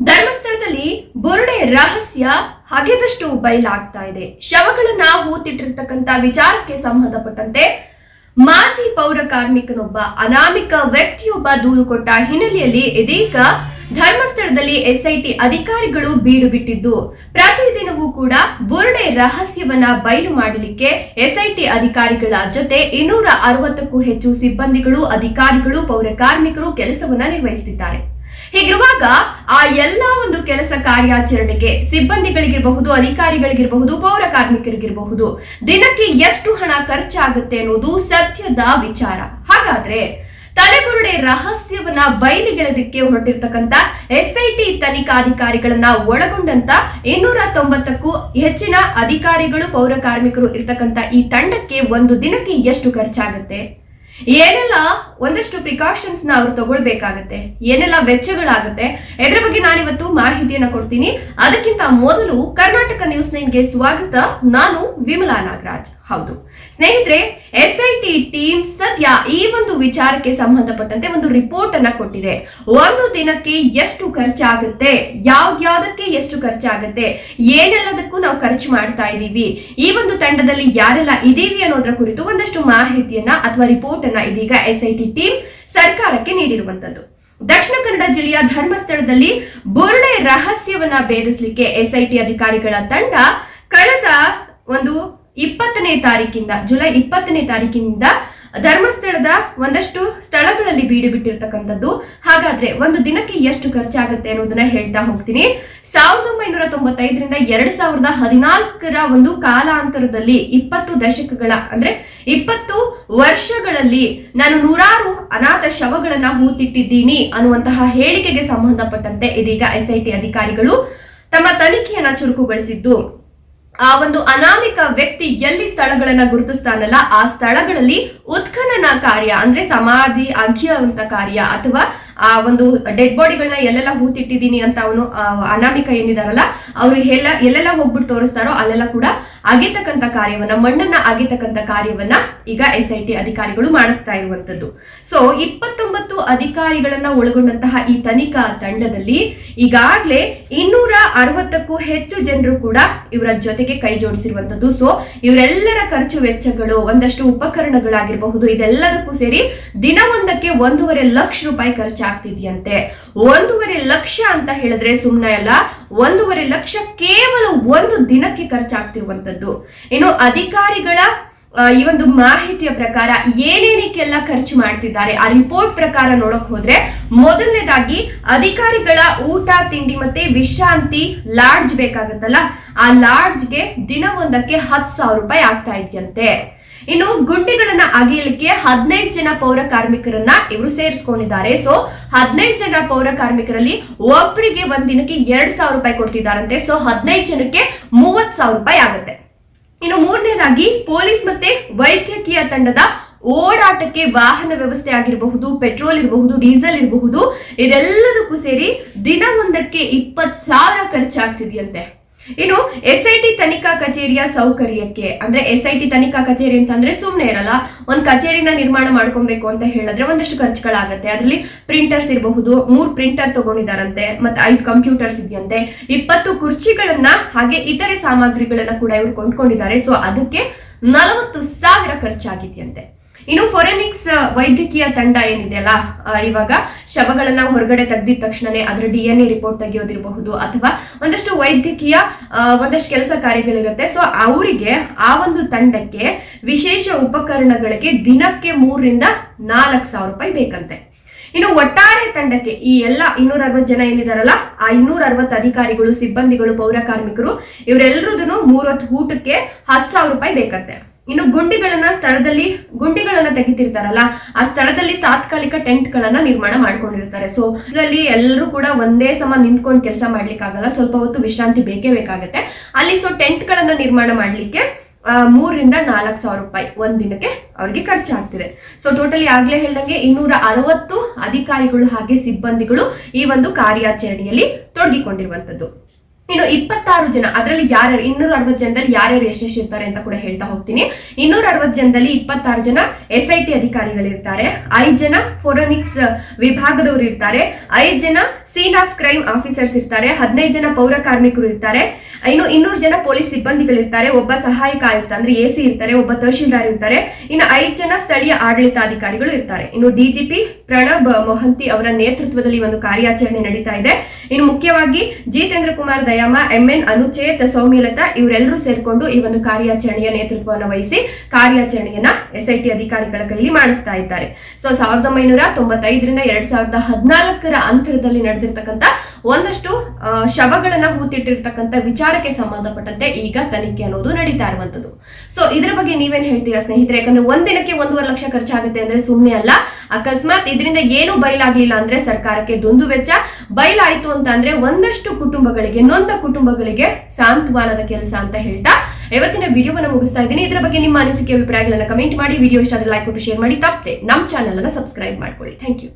ಧರ್ಮಸ್ಥಳದಲ್ಲಿ ಬುರುಡೆ ರಹಸ್ಯ ಹಗೆದಷ್ಟು ಬಯಲಾಗ್ತಾ ಇದೆ. ಶವಗಳನ್ನ ಹೂತಿಟ್ಟಿರ್ತಕ್ಕಂಥ ವಿಚಾರಕ್ಕೆ ಸಂಬಂಧಪಟ್ಟಂತೆ ಮಾಜಿ ಪೌರ ಕಾರ್ಮಿಕನೊಬ್ಬ, ಅನಾಮಿಕ ವ್ಯಕ್ತಿಯೊಬ್ಬ ದೂರು ಕೊಟ್ಟ ಹಿನ್ನೆಲೆಯಲ್ಲಿ ಇದೀಗ ಧರ್ಮಸ್ಥಳದಲ್ಲಿ ಎಸ್ಐಟಿ ಅಧಿಕಾರಿಗಳು ಬೀಡು ಬಿಟ್ಟಿದ್ದು, ಪ್ರತಿದಿನವೂ ಕೂಡ ಬುರುಡೆ ರಹಸ್ಯವನ್ನ ಬಯಲು ಮಾಡಲಿಕ್ಕೆ ಎಸ್ಐಟಿ ಅಧಿಕಾರಿಗಳ ಜೊತೆ ಇನ್ನೂರ ಅರವತ್ತಕ್ಕೂ ಹೆಚ್ಚು ಸಿಬ್ಬಂದಿಗಳು, ಅಧಿಕಾರಿಗಳು, ಪೌರ ಕಾರ್ಮಿಕರು ಕೆಲಸವನ್ನ ನಿರ್ವಹಿಸುತ್ತಿದ್ದಾರೆ ಹೀಗಿರುವಾಗ ಆ ಎಲ್ಲಾ ಒಂದು ಕೆಲಸ ಕಾರ್ಯಾಚರಣೆಗೆ ಸಿಬ್ಬಂದಿಗಳಿಗಿರಬಹುದು, ಅಧಿಕಾರಿಗಳಿಗಿರಬಹುದು, ಪೌರ ಕಾರ್ಮಿಕರಿಗಿರಬಹುದು, ದಿನಕ್ಕೆ ಎಷ್ಟು ಹಣ ಖರ್ಚಾಗುತ್ತೆ ಅನ್ನೋದು ಸತ್ಯದ ವಿಚಾರ. ಹಾಗಾದ್ರೆ ತಲೆಬುರುಡೆ ರಹಸ್ಯವನ್ನ ಬಯಲಿಗೆಳೆದಕ್ಕೆ ಹೊರಟಿರ್ತಕ್ಕಂತ ಎಸ್ಐಟಿ ತನಿಖಾಧಿಕಾರಿಗಳನ್ನ ಒಳಗೊಂಡಂತ ಇನ್ನೂರ ತೊಂಬತ್ತಕ್ಕೂ ಹೆಚ್ಚಿನ ಅಧಿಕಾರಿಗಳು, ಪೌರ ಕಾರ್ಮಿಕರು ಇರ್ತಕ್ಕಂತ ಈ ತಂಡಕ್ಕೆ ಒಂದು ದಿನಕ್ಕೆ ಎಷ್ಟು ಖರ್ಚಾಗುತ್ತೆ? ಏನೆಲ್ಲ ಒಂದಷ್ಟು ಪ್ರಿಕಾಷನ್ಸ್ನ ಅವ್ರು ತಗೊಳ್ಬೇಕಾಗತ್ತೆ? ಏನೆಲ್ಲ ವೆಚ್ಚಗಳಾಗುತ್ತೆ? ಇದ್ರ ಬಗ್ಗೆ ನಾನಿವತ್ತು ಮಾಹಿತಿಯನ್ನ ಕೊಡ್ತೀನಿ. ಅದಕ್ಕಿಂತ ಮೊದಲು ಕರ್ನಾಟಕ ನ್ಯೂಸ್ ನೈನ್ಗೆ ಸ್ವಾಗತ. ನಾನು ವಿಮಲಾ ನಾಗರಾಜ್. ಹೌದು. ಸ್ನೇಹಿತರೆ, ಎಸ್ ಐ ಟಿ ಟೀಮ್ ಸದ್ಯ ಈ ಒಂದು ವಿಚಾರಕ್ಕೆ ಸಂಬಂಧಪಟ್ಟಂತೆ ಒಂದು ರಿಪೋರ್ಟ್ ಅನ್ನ ಕೊಟ್ಟಿದೆ. ಒಂದು ದಿನಕ್ಕೆ ಎಷ್ಟು ಖರ್ಚಾಗುತ್ತೆ, ಯಾವ್ದ್ಯಾವ್ದಕ್ಕೆ ಎಷ್ಟು ಖರ್ಚಾಗುತ್ತೆ, ಏನೆಲ್ಲದಕ್ಕೂ ನಾವು ಖರ್ಚು ಮಾಡ್ತಾ ಇದ್ದೀವಿ. ಈ ಒಂದು ತಂಡದಲ್ಲಿ ಯಾರೆಲ್ಲ ಇದೀವಿ ಅನ್ನೋದ್ರ ಕುರಿತು ಒಂದಷ್ಟು ಮಾಹಿತಿಯನ್ನ ಅಥವಾ ರಿಪೋರ್ಟ್ ಅನ್ನ ಇದೀಗ ಎಸ್ ಐ ಟಿ ಟೀಮ್ ಸರ್ಕಾರಕ್ಕೆ ನೀಡಿರುವಂತದ್ದು. ದಕ್ಷಿಣ ಕನ್ನಡ ಜಿಲ್ಲೆಯ ಧರ್ಮಸ್ಥಳದಲ್ಲಿ ಬುರುಡೆ ರಹಸ್ಯವನ್ನ ಭೇದಿಸಲಿಕ್ಕೆ ಎಸ್ಐಟಿ ಅಧಿಕಾರಿಗಳ ತಂಡ ಕಳೆದ ಒಂದು ಇಪ್ಪತ್ತನೇ ತಾರೀಕಿಂದ, ಜುಲೈ ಇಪ್ಪತ್ತನೇ ತಾರೀಕಿನಿಂದ ಧರ್ಮಸ್ಥಳದ ಒಂದಷ್ಟು ಸ್ಥಳಗಳಲ್ಲಿ ಬೀಡು ಬಿಟ್ಟಿರ್ತಕ್ಕಂಥದ್ದು. ಹಾಗಾದ್ರೆ ಒಂದು ದಿನಕ್ಕೆ ಎಷ್ಟು ಖರ್ಚಾಗುತ್ತೆ ಅನ್ನೋದನ್ನ ಹೇಳ್ತಾ ಹೋಗ್ತೀನಿ. ಸಾವಿರದ ಒಂಬೈನೂರ ತೊಂಬತ್ತೈದರಿಂದ ಎರಡ್ ಸಾವಿರದ ಹದಿನಾಲ್ಕರ ಒಂದು ಕಾಲಾಂತರದಲ್ಲಿ ಇಪ್ಪತ್ತು ದಶಕಗಳ, ಅಂದ್ರೆ ಇಪ್ಪತ್ತು ವರ್ಷಗಳಲ್ಲಿ ನಾನು ನೂರಾರು ಅನಾಥ ಶವಗಳನ್ನ ಹೂತಿಟ್ಟಿದ್ದೀನಿ ಅನ್ನುವಂತಹ ಹೇಳಿಕೆಗೆ ಸಂಬಂಧಪಟ್ಟಂತೆ ಇದೀಗ ಎಸ್ಐಟಿ ಅಧಿಕಾರಿಗಳು ತಮ್ಮ ತನಿಖೆಯನ್ನ ಚುರುಕುಗೊಳಿಸಿದ್ದು. ಆ ಒಂದು ಅನಾಮಿಕ ವ್ಯಕ್ತಿ ಎಲ್ಲಿ ಸ್ಥಳಗಳನ್ನ ಗುರುತಿಸ್ತಾನಲ್ಲ, ಆ ಸ್ಥಳಗಳಲ್ಲಿ ಉತ್ಖನನ ಕಾರ್ಯ, ಅಂದ್ರೆ ಸಮಾಧಿ ಅಂತ ಕಾರ್ಯ, ಅಥವಾ ಆ ಒಂದು ಡೆಡ್ ಬಾಡಿಗಳನ್ನ ಎಲ್ಲೆಲ್ಲ ಹೂತಿಟ್ಟಿದ್ದೀನಿ ಅಂತ ಅವನು ಅನಾಮಿಕ ಏನಿದಾರಲ್ಲ, ಅವ್ರು ಎಲ್ಲ, ಎಲ್ಲೆಲ್ಲ ಹೋಗ್ಬಿಟ್ಟು ತೋರಿಸ್ತಾರೋ, ಅಲ್ಲೆಲ್ಲ ಕೂಡ ಅಗಿತಕ್ಕಂತ ಕಾರ್ಯವನ್ನ, ಮಣ್ಣನ್ನ ಆಗಿರ್ತಕ್ಕಂಥ ಕಾರ್ಯವನ್ನ ಈಗ ಎಸ್ ಐ ಟಿ ಅಧಿಕಾರಿಗಳು ಮಾಡಿಸ್ತಾ ಇರುವಂತದ್ದು ಸೊ ಇಪ್ಪತ್ತೊಂಬತ್ತು ಅಧಿಕಾರಿಗಳನ್ನ ಒಳಗೊಂಡಂತಹ ಈ ತನಿಖಾ ತಂಡದಲ್ಲಿ ಈಗಾಗಲೇ ಇನ್ನೂರ ಅರವತ್ತಕ್ಕೂ ಹೆಚ್ಚು ಜನರು ಕೂಡ ಇವರ ಜೊತೆಗೆ ಕೈ ಜೋಡಿಸಿರುವಂತದ್ದು ಸೊ ಇವರೆಲ್ಲರ ಖರ್ಚು ವೆಚ್ಚಗಳು ಒಂದಷ್ಟು ಉಪಕರಣಗಳಾಗಿರಬಹುದು, ಇದೆಲ್ಲದಕ್ಕೂ ಸೇರಿ ದಿನವೊಂದಕ್ಕೆ ಒಂದೂವರೆ ಲಕ್ಷ ರೂಪಾಯಿ ಖರ್ಚಾಗ್ತಿದೆಯಂತೆ. ಒಂದೂವರೆ ಲಕ್ಷ ಅಂತ ಹೇಳಿದ್ರೆ ಸುಮ್ಮನೆ ಅಲ್ಲ ಒಂದೂವರೆ ಲಕ್ಷ ಕೇವಲ ಒಂದು ದಿನಕ್ಕೆ ಖರ್ಚಾಗ್ತಿರುವಂತದ್ದು ಇನ್ನು ಅಧಿಕಾರಿಗಳ ಈ ಒಂದು ಮಾಹಿತಿಯ ಪ್ರಕಾರ ಏನೇನಕ್ಕೆಲ್ಲ ಖರ್ಚು ಮಾಡ್ತಿದ್ದಾರೆ, ಆ ರಿಪೋರ್ಟ್ ಪ್ರಕಾರ ನೋಡಕ್ ಹೋದ್ರೆ ಮೊದಲನೇದಾಗಿ ಅಧಿಕಾರಿಗಳ ಊಟ, ತಿಂಡಿ ಮತ್ತೆ ವಿಶ್ರಾಂತಿ ಲಾಡ್ಜ್ ಬೇಕಾಗತ್ತಲ್ಲ? ಆ ಲಾಡ್ಜ್ಗೆ ದಿನವೊಂದಕ್ಕೆ ಹತ್ತು ಸಾವಿರ ರೂಪಾಯಿ ಆಗ್ತಾ ಇದೆಯಂತೆ. ಇನ್ನು ಗುಂಡಿಗಳನ್ನ ಅಗಿಯಲಿಕ್ಕೆ ಹದಿನೈದು ಜನ ಪೌರ ಕಾರ್ಮಿಕರನ್ನ ಇವರು ಸೇರಿಸ್ಕೊಂಡಿದ್ದಾರೆ. ಸೊ ಹದಿನೈದು ಜನ ಪೌರ ಕಾರ್ಮಿಕರಲ್ಲಿ ಒಬ್ಬರಿಗೆ ಒಂದ್ ದಿನಕ್ಕೆ ಎರಡ್ ಸಾವಿರ ರೂಪಾಯಿ ಕೊಡ್ತಿದ್ದಾರಂತೆ. ಸೊ ಹದಿನೈದು ಜನಕ್ಕೆ ಮೂವತ್ ಸಾವಿರ ರೂಪಾಯಿ ಆಗುತ್ತೆ. ಇನ್ನು ಮೂರನೇದಾಗಿ ಪೊಲೀಸ್ ಮತ್ತೆ ವೈದ್ಯಕೀಯ ತಂಡದ ಓಡಾಟಕ್ಕೆ ವಾಹನ ವ್ಯವಸ್ಥೆ ಆಗಿರಬಹುದು, ಪೆಟ್ರೋಲ್ ಇರಬಹುದು, ಡೀಸೆಲ್ ಇರಬಹುದು, ಇದೆಲ್ಲದಕ್ಕೂ ಸೇರಿ ದಿನ ಒಂದಕ್ಕೆ ಇಪ್ಪತ್ ಸಾವಿರ ಖರ್ಚಾಗ್ತಿದೆಯಂತೆ. ಇನ್ನು ಎಸ್ ಐ ಟಿ ತನಿಖಾ ಕಚೇರಿಯ ಸೌಕರ್ಯಕ್ಕೆ, ಅಂದ್ರೆ ಎಸ್ ಐ ಟಿ ತನಿಖಾ ಕಚೇರಿ ಅಂತಂದ್ರೆ ಸುಮ್ಮನೆ ಇರಲ್ಲ, ಒಂದ್ ಕಚೇರಿನ ನಿರ್ಮಾಣ ಮಾಡ್ಕೊಬೇಕು ಅಂತ ಹೇಳಿದ್ರೆ ಒಂದಷ್ಟು ಖರ್ಚುಗಳಾಗತ್ತೆ. ಅದರಲ್ಲಿ ಪ್ರಿಂಟರ್ಸ್ ಇರಬಹುದು, ಮೂರ್ ಪ್ರಿಂಟರ್ ತಗೊಂಡಿದಾರಂತೆ ಮತ್ತೆ ಐದು ಕಂಪ್ಯೂಟರ್ಸ್ ಇದೆಯಂತೆ. ಇಪ್ಪತ್ತು ಕುರ್ಚಿಗಳನ್ನ ಹಾಗೆ ಇತರೆ ಸಾಮಗ್ರಿಗಳನ್ನ ಕೂಡ ಇವರು ಕೊಂಡ್ಕೊಂಡಿದ್ದಾರೆ. ಸೊ ಅದಕ್ಕೆ ನಲವತ್ತು ಸಾವಿರ ಖರ್ಚಾಗಿದೆಯಂತೆ. ಇನ್ನು ಫೊರೆನಿಕ್ಸ್ ವೈದ್ಯಕೀಯ ತಂಡ ಏನಿದೆಯಲ್ಲ ಅಲ್ಲ ಇವಾಗ ಶವಗಳನ್ನ ಹೊರಗಡೆ ತೆಗೆದಿದ ತಕ್ಷಣನೇ ಅದರ ಡಿ ಎನ್ ಎ ರಿಪೋರ್ಟ್ ತೆಗೆಯೋದಿರಬಹುದು ಅಥವಾ ಒಂದಷ್ಟು ವೈದ್ಯಕೀಯ ಒಂದಷ್ಟು ಕೆಲಸ ಕಾರ್ಯಗಳಿರುತ್ತೆ. ಸೊ ಅವರಿಗೆ ಆ ಒಂದು ತಂಡಕ್ಕೆ ವಿಶೇಷ ಉಪಕರಣಗಳಿಗೆ ದಿನಕ್ಕೆ ಮೂರರಿಂದ ನಾಲ್ಕು ಸಾವಿರ ರೂಪಾಯಿ ಬೇಕಂತೆ. ಇನ್ನು ಒಟ್ಟಾರೆ ತಂಡಕ್ಕೆ ಈ ಎಲ್ಲ ಇನ್ನೂರ ಅರವತ್ತು ಜನ ಏನಿದಾರಲ್ಲ, ಆ ಇನ್ನೂರ ಅರವತ್ತು ಅಧಿಕಾರಿಗಳು, ಸಿಬ್ಬಂದಿಗಳು, ಪೌರ ಕಾರ್ಮಿಕರು ಇವರೆಲ್ಲರದನ್ನು ಮೂರತ್ತು ಊಟಕ್ಕೆ ಹತ್ತು ಸಾವಿರ ರೂಪಾಯಿ ಬೇಕಂತೆ. ಇನ್ನು ಗುಂಡಿಗಳನ್ನ ಸ್ಥಳದಲ್ಲಿ, ಗುಂಡಿಗಳನ್ನ ತೆಗಿತಿರ್ತಾರಲ್ಲ, ಆ ಸ್ಥಳದಲ್ಲಿ ತಾತ್ಕಾಲಿಕ ಟೆಂಟ್ ಗಳನ್ನ ನಿರ್ಮಾಣ ಮಾಡ್ಕೊಂಡಿರ್ತಾರೆ. ಸೊ ಇದರಲ್ಲಿ ಎಲ್ಲರೂ ಕೂಡ ಒಂದೇ ಸಮ ನಿಂತ್ಕೊಂಡು ಕೆಲಸ ಮಾಡ್ಲಿಕ್ಕೆ ಆಗಲ್ಲ ಸ್ವಲ್ಪ ಹೊತ್ತು ವಿಶ್ರಾಂತಿ ಬೇಕೇ ಬೇಕಾಗುತ್ತೆ. ಅಲ್ಲಿ ಸೊ ಟೆಂಟ್ ಗಳನ್ನ ನಿರ್ಮಾಣ ಮಾಡ್ಲಿಕ್ಕೆ ಮೂರರಿಂದ ನಾಲ್ಕು ಸಾವಿರ ರೂಪಾಯಿ ಒಂದ್ ದಿನಕ್ಕೆ ಅವ್ರಿಗೆ ಖರ್ಚಾಗ್ತಿದೆ. ಸೊ ಟೋಟಲಿ ಆಗ್ಲೇ ಹೇಳ್ದಂಗೆ ಇನ್ನೂರ ಅರವತ್ತು ಅಧಿಕಾರಿಗಳು ಹಾಗೆ ಸಿಬ್ಬಂದಿಗಳು ಈ ಒಂದು ಕಾರ್ಯಾಚರಣೆಯಲ್ಲಿ ತೊಡಗಿಕೊಂಡಿರುವಂತದ್ದು ಇನ್ನು ಇಪ್ಪತ್ತಾರು ಜನ, ಅದರಲ್ಲಿ ಯಾರ್ಯಾರು, ಇನ್ನೂರ ಅರವತ್ತು ಜನದಲ್ಲಿ ಯಾರ್ಯಾರು ಯಶಸ್ ಇರ್ತಾರೆ ಅಂತ ಕೂಡ ಹೇಳ್ತಾ ಹೋಗ್ತೀನಿ. ಇನ್ನೂರ ಅರವತ್ತು ಜನದಲ್ಲಿ ಇಪ್ಪತ್ತಾರು ಜನ ಎಸ್ ಐ ಟಿ ಅಧಿಕಾರಿಗಳಿರ್ತಾರೆ. ಐದು ಜನ ಫೋರೆನಿಕ್ಸ್ ವಿಭಾಗದವರು ಇರ್ತಾರೆ. ಐದು ಜನ ಸೀನ್ ಆಫ್ ಕ್ರೈಮ್ ಆಫೀಸರ್ಸ್ ಇರ್ತಾರೆ. ಹದಿನೈದು ಜನ ಪೌರ ಕಾರ್ಮಿಕರು ಇರ್ತಾರೆ. ಇನ್ನು ಇನ್ನೂರು ಜನ ಪೊಲೀಸ್ ಸಿಬ್ಬಂದಿಗಳಿರ್ತಾರೆ. ಒಬ್ಬ ಸಹಾಯಕ ಆಯುಕ್ತ ಅಂದ್ರೆ ಎ ಸಿ ಇರ್ತಾರೆ, ಒಬ್ಬ ತಹಶೀಲ್ದಾರ್ ಇರ್ತಾರೆ. ಇನ್ನು ಐದು ಜನ ಸ್ಥಳೀಯ ಆಡಳಿತಾಧಿಕಾರಿಗಳು ಇರ್ತಾರೆ. ಇನ್ನು ಡಿಜಿಪಿ ಪ್ರಣಬ್ ಮೊಹಂತಿ ಅವರ ನೇತೃತ್ವದಲ್ಲಿ ಒಂದು ಕಾರ್ಯಾಚರಣೆ ನಡೀತಾ ಇದೆ. ಇನ್ನು ಮುಖ್ಯವಾಗಿ ಜಿತೇಂದ್ರ ಕುಮಾರ್ ದಯಾಮ ಎಂಎನ್ ಅನುಚೇತ್, ಸೌಮ್ಯಲತಾ ಇವರೆಲ್ಲರೂ ಸೇರ್ಕೊಂಡು ಈ ಒಂದು ಕಾರ್ಯಾಚರಣೆಯ ನೇತೃತ್ವವನ್ನು ವಹಿಸಿ ಕಾರ್ಯಾಚರಣೆಯನ್ನ ಎಸ್ಐಟಿ ಅಧಿಕಾರಿಗಳ ಕೈಲಿ ಮಾಡಿಸ್ತಾ ಇದ್ದಾರೆ. ಸೊ, ಸಾವಿರದ ಒಂಬೈನೂರ ತೊಂಬತ್ತೈದರಿಂದ ಎರಡ್ ಸಾವಿರದ ಹದಿನಾಲ್ಕರ ಅಂತರದಲ್ಲಿ ನಡೆದಿರ್ತಕ್ಕಂಥ ಒಂದಷ್ಟು ಶವಗಳನ್ನ ಹೂತಿಟ್ಟಿರ್ತಕ್ಕಂಥ ವಿಚಾರಕ್ಕೆ ಸಂಬಂಧಪಟ್ಟಂತೆ ಈಗ ತನಿಖೆ ಅನ್ನೋದು ನಡೀತಾ ಇರುವಂತದ್ದು ಸೊ ಇದ್ರ ಬಗ್ಗೆ ನೀವೇನ್ ಹೇಳ್ತೀರಾ ಸ್ನೇಹಿತರೆ? ಯಾಕಂದ್ರೆ ಒಂದಿನಕ್ಕೆ ಒಂದೂವರೆ ಲಕ್ಷ ಖರ್ಚಾಗುತ್ತೆ ಅಂದ್ರೆ ಸುಮ್ಮನೆ ಅಲ್ಲ. ಅಕಸ್ಮಾತ್ ಇದರಿಂದ ಏನು ಬಯಲಾಗ್ಲಿಲ್ಲ ಅಂದ್ರೆ ಸರ್ಕಾರಕ್ಕೆ ದುಂದು ವೆಚ್ಚ. ಬಯಲಾಯ್ತು ಅಂತ ಅಂದ್ರೆ ಒಂದಷ್ಟು ಕುಟುಂಬಗಳಿಗೆ, ನೊಂದ ಕುಟುಂಬಗಳಿಗೆ ಸಾಂತ್ವನದ ಕೆಲಸ ಅಂತ ಹೇಳ್ತಾ ಇವತ್ತಿನ ವಿಡಿಯೋವನ್ನು ಮುಗಿಸ್ತಾ ಇದ್ದೀನಿ. ಇದರ ಬಗ್ಗೆ ನಿಮ್ಮ ಅನಿಸಿಕೆ, ಅಭಿಪ್ರಾಯಗಳನ್ನ ಕಮೆಂಟ್ ಮಾಡಿ. ವಿಡಿಯೋ ಇಷ್ಟ ಲೈಕ್ ಕೊಟ್ಟು ಶೇರ್ ಮಾಡಿ. ತಪ್ಪದೆ ನಮ್ಮ ಚಾನಲ್ ಅನ್ನು ಸಬ್ಸ್ಕ್ರೈಬ್ ಮಾಡ್ಕೊಳ್ಳಿ. Thank you